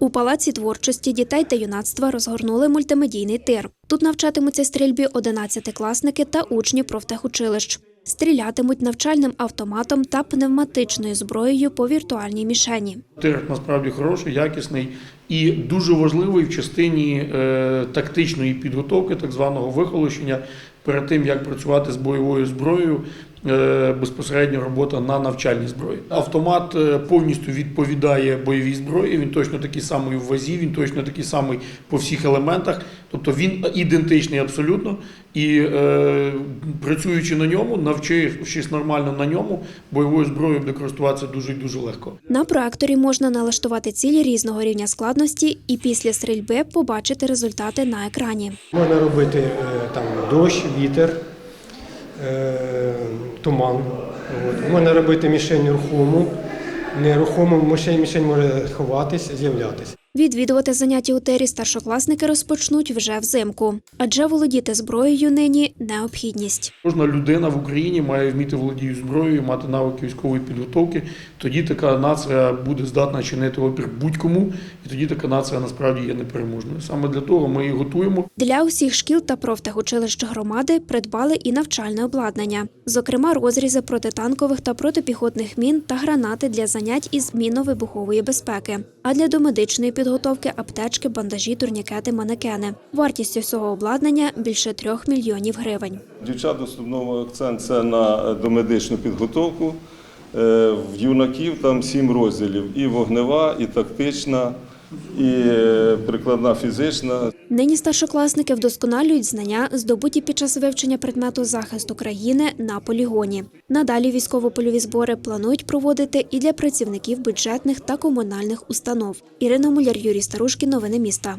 У палаці творчості дітей та юнацтва розгорнули мультимедійний тир. Тут навчатимуться стрільбі 11-класники та учні профтехучилищ. Стрілятимуть навчальним автоматом та пневматичною зброєю по віртуальній мішені. Тир насправді хороший, якісний і дуже важливий в частині е, тактичної підготовки, так званого вихолощення, перед тим як працювати з бойовою зброєю. Е, Безпосередньо робота на навчальній зброї. Автомат е, повністю відповідає бойовій зброї. Він точно такий самий в вазі, він точно такий самий по всіх елементах. Тобто він ідентичний абсолютно. І е, працюючи на ньому, навчившись нормально на ньому, бойовою зброєю буде користуватися дуже дуже легко. На проекторі можна налаштувати цілі різного рівня складності і після стрільби побачити результати на екрані. Можна робити е, там дощ, вітер, туман. От. Можна робити мішень рухому. Нерухому мішень, мішень може ховатись, з'являтися. Відвідувати заняття у тирі старшокласники розпочнуть вже взимку, адже володіти зброєю нині необхідність. Кожна людина в Україні має вміти володіти зброєю, мати навики військової підготовки. Тоді така нація буде здатна чинити опір будь-кому, і тоді така нація насправді є непереможною. Саме для того ми і готуємо. Для усіх шкіл та профтехучилищ громади придбали і навчальне обладнання, зокрема розрізи протитанкових та протипіхотних мін та гранати для занять із мінно-вибухової безпеки. А для домедичної підготовки аптечки, бандажі, турнікети, манекени. Вартість усього обладнання більше трьох мільйонів гривень. Дівчат основного акцент це на домедичну підготовку. Е, В юнаків там сім розділів: і вогнева, і тактична, і е, прикладна фізична. Нині старшокласники вдосконалюють знання, здобуті під час вивчення предмету захисту країни на полігоні. Надалі військово-польові збори планують проводити і для працівників бюджетних та комунальних установ. Ірина Муляр, Юрій Старушкін. Новини міста.